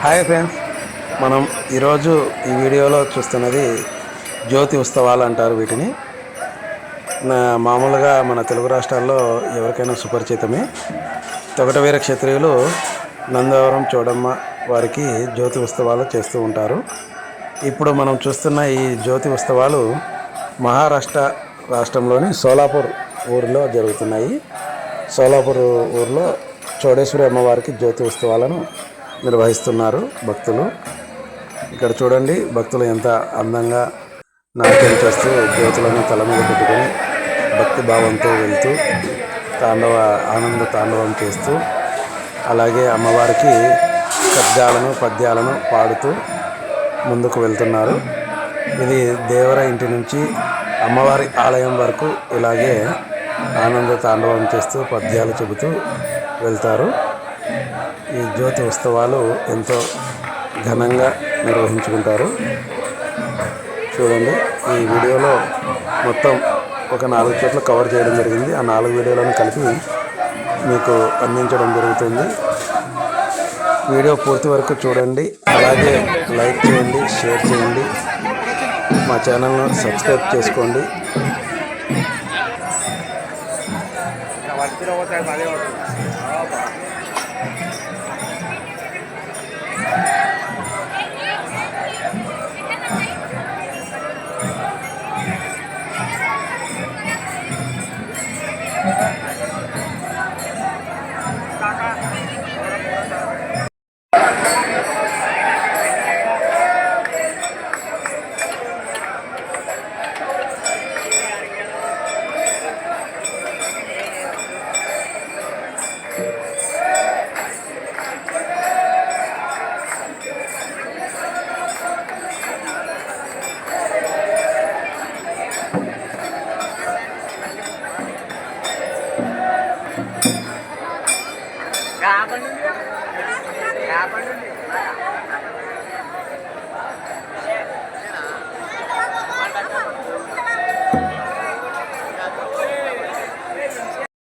Hi friends మనం ఈరోజు ఈ వీడియోలో చూస్తున్నది జ్యోతి ఉత్సవాలు అంటారు వీటిని. నా- మామూలుగా మన తెలుగు రాష్ట్రాల్లో ఎవరికైనా సుపరిచితమే. తొగటవీర క్షత్రియులు నందవరం చోడమ్మ వారికి జ్యోతి ఉత్సవాలు చేస్తూ ఉంటారు. ఇప్పుడు మనం చూస్తున్న ఈ జ్యోతి ఉత్సవాలు మహారాష్ట్ర రాష్ట్రంలోని సోలాపూర్ ఊరిలో జరుగుతున్నాయి. సోలాపూర్ ఊరిలో చోడేశ్వరి అమ్మవారికి జ్యోతి ఉత్సవాలను నిర్వహిస్తున్నారు భక్తులు. ఇక్కడ చూడండి భక్తులు ఎంత అందంగా నాట్యం చేస్తూ దేవతలను తల మీద పెట్టుకొని భక్తి భావంతో వెళ్తూ తాండవ ఆనంద తాండవం చేస్తూ అలాగే అమ్మవారికి శబ్దాలను పద్యాలను పాడుతూ ముందుకు వెళ్తున్నారు. ఇది దేవర ఇంటి నుంచి అమ్మవారి ఆలయం వరకు ఇలాగే ఆనంద తాండవం చేస్తూ పద్యాలు చెబుతూ వెళ్తారు. ఈ జ్యోతి ఉత్సవాలు ఎంతో ఘనంగా నిర్వహించుకుంటారు. చూడండి ఈ వీడియోలో మొత్తం ఒక నాలుగు చోట్ల కవర్ చేయడం జరిగింది. ఆ నాలుగు వీడియోలను కలిపి మీకు అందించడం జరుగుతుంది. వీడియో పూర్తి వరకు చూడండి. అలాగే లైక్ చేయండి షేర్ చేయండి. మా ఛానల్ను సబ్స్క్రైబ్ చేసుకోండి. యాభై నుండి యాభై నుండి